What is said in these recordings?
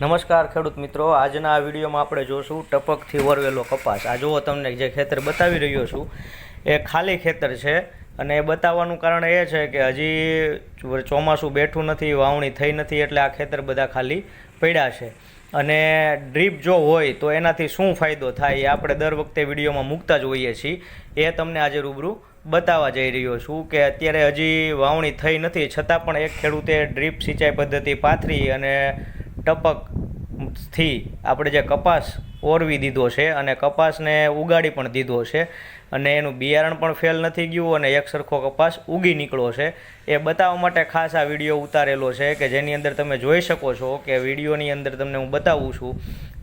નમસ્કાર ખેડૂત મિત્રો, આજના આ વિડીયોમાં આપણે જોશું ટપકથી વરવેલો કપાસ. આ જુઓ તમને જે ખેતર બતાવી રહ્યો છું, એ ખાલી ખેતર છે અને એ બતાવવાનું કારણ એ છે કે હજી ચોમાસું બેઠું નથી, વાવણી થઈ નથી, એટલે આ ખેતર બધા ખાલી પડ્યા છે. અને ડ્રીપ જો હોય તો એનાથી શું ફાયદો થાય એ આપણે દર વખતે વિડીયોમાં મૂકતા જ હોઈએ છીએ. એ તમને આજે રૂબરૂ બતાવવા જઈ રહ્યો છું કે અત્યારે હજી વાવણી થઈ નથી, છતાં પણ એક ખેડૂતે ડ્રીપ સિંચાઈ પદ્ધતિ પાથરી અને டப்பாக் ટપકથી આપણે જે કપાસ ઓરવી દીધો છે અને કપાસને ઉગાડી પણ દીધો છે અને એનું બિયારણ પણ ફેલ નથી ગયું અને એક સરખો કપાસ ઉગી નીકળ્યો છે. એ બતાવવા માટે ખાસ આ વીડિયો ઉતારેલો છે કે જેની અંદર તમે જોઈ શકો છો કે વિડીયોની અંદર તમને હું બતાવું છું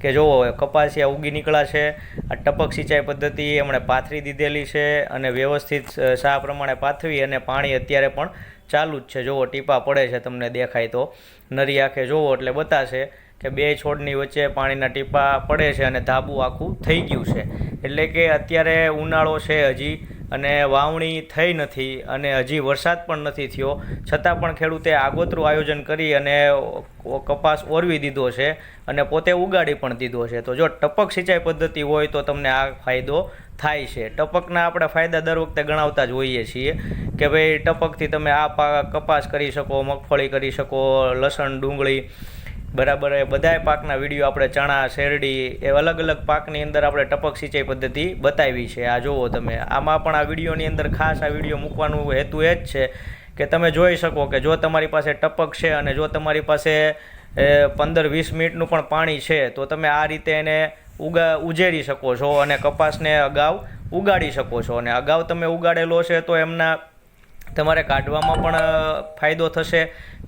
કે જુઓ કપાસિયા ઉગી નીકળ્યા છે, આ ટપક સિંચાઈ પદ્ધતિ એમણે પાથરી દીધેલી છે અને વ્યવસ્થિત સા પ્રમાણે પાથરી અને પાણી અત્યારે પણ ચાલુ જ છે. જુઓ, ટીપા પડે છે તમને દેખાય તો. નરી આંખે જુઓ એટલે બતાશે. કે બે છોડની વચ્ચે પાણીના ટીપા પડે છે અને ધાબુ આખું થઈ ગયું છે. એટલે કે અત્યારે ઉનાળો છે હજી અને વાવણી થઈ નથી અને હજી વરસાદ પણ નથી થયો. છતાં પણ ખેડૂતે આગોતરું આયોજન કરી અને કપાસ ઓરવી દીધો છે અને પોતે ઉગાડી પણ દીધો છે. તો જો ટપક સિંચાઈ પદ્ધતિ હોય તો તમને આ ફાયદો થાય છે. ટપકના આપણે ફાયદા દર વખતે ગણાવતા જ હોઈએ છીએ કે ભાઈ ટપકથી તમે આ પાક કપાસ કરી શકો, મગફળી કરી શકો, લસણ, ડુંગળી બરાબર, એ બધાય પાકના વીડિયો આપણે ચણા, શેરડી, એ અલગ અલગ પાકની અંદર આપણે ટપક સિંચાઈ પદ્ધતિ બતાવી છે. આ જુઓ તમે. આમાં પણ આ વિડીયોની અંદર ખાસ આ વીડિયો મૂકવાનું હેતુ એ જ છે કે તમે જોઈ શકો કે જો તમારી પાસે ટપક છે અને જો તમારી પાસે પંદર વીસ મિનિટનું પણ પાણી છે, તો તમે આ રીતે એને ઉગા, ઉજેરી શકો છો અને કપાસને અગાઉ ઉગાડી શકો છો. અને અગાઉ તમે ઉગાડેલો છે તો એમના તમારે કાઢવામાં પણ ફાયદો થશે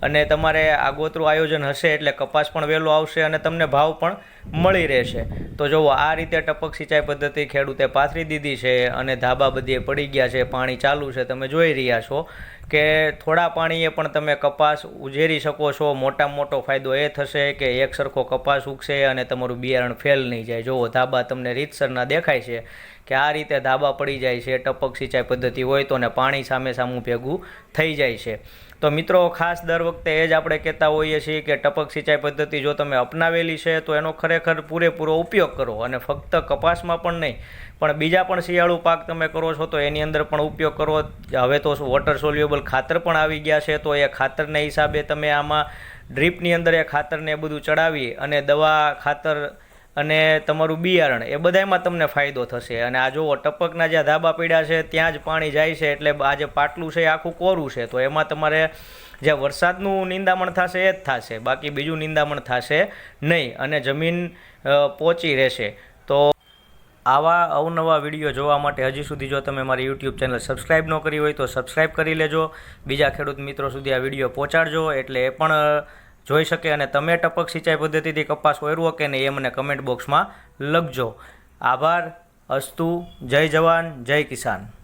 અને તમારે આગોતરું આયોજન હશે એટલે કપાસ પણ વહેલો આવશે અને તમને ભાવ પણ મળી રહેશે. તો જુઓ આ રીતે ટપક સિંચાઈ પદ્ધતિ ખેડૂતે પાથરી દીધી છે અને ધાબા બધીએ પડી ગયા છે, પાણી ચાલુ છે. તમે જોઈ રહ્યા છો કે થોડા પાણીએ પણ તમે કપાસ ઉજેરી શકો છો. મોટામાં મોટો ફાયદો એ થશે કે એક સરખો કપાસ ઉગશે અને તમારું બિયારણ ફેલ નહીં જાય. જુઓ ધાબા તમને રીતસરના દેખાય છે કે આ રીતે ધાબા પડી જાય છે, ટપક સિંચાઈ પદ્ધતિ હોય તો ને પાણી સામે સામું ભેગું થઈ જાય છે. તો મિત્રો, ખાસ દર વખતે એ જ આપણે કહેતા હોઈએ છીએ કે ટપક સિંચાઈ પદ્ધતિ જો તમે અપનાવેલી છે, તો એનો ખરેખર પૂરેપૂરો ઉપયોગ કરો અને ફક્ત કપાસમાં પણ નહીં, પણ બીજા પણ શિયાળુ પાક તમે કરો છો, તો એની અંદર પણ ઉપયોગ કરો. હવે તો વોટર સોલ્યુબલ ખાતર પણ આવી ગયા છે, તો એ ખાતરને હિસાબે તમે આમાં ડ્રીપની અંદર એ ખાતરને એ બધું ચડાવી અને દવા ખાતર અને તમારું બિયારણ, એ બધામાં તમને ફાયદો થશે. અને આ જુઓ, ટપકના જ્યાં ધાબા પડ્યા છે, ત્યાં જ પાણી જાય છે, એટલે આ જે પાટલું છે આખું કોરું છે. તો એમાં તમારે જે વરસાદનું નિંદામણ થશે, એ જ થશે. બાકી બીજું નિંદામણ થશે નહીં અને જમીન પોચી રહેશે. તો આવા અવનવા વીડિયો જોવા માટે હજી સુધી જો તમે મારી યુટ્યુબ ચેનલ સબસ્ક્રાઈબ ન કરી હોય તો સબસ્ક્રાઈબ કરી લેજો. બીજા ખેડૂત મિત્રો સુધી આ વીડિયો પહોંચાડજો, એટલે એ પણ જોઈ શકે અને તમે ટપક સિંચાઈ પદ્ધતિથી કપાસ ઓરવો કે નહીં એ મને કમેન્ટ બોક્સમાં લખજો. આભાર, અસ્તુ, જય જવાન, જય કિસાન.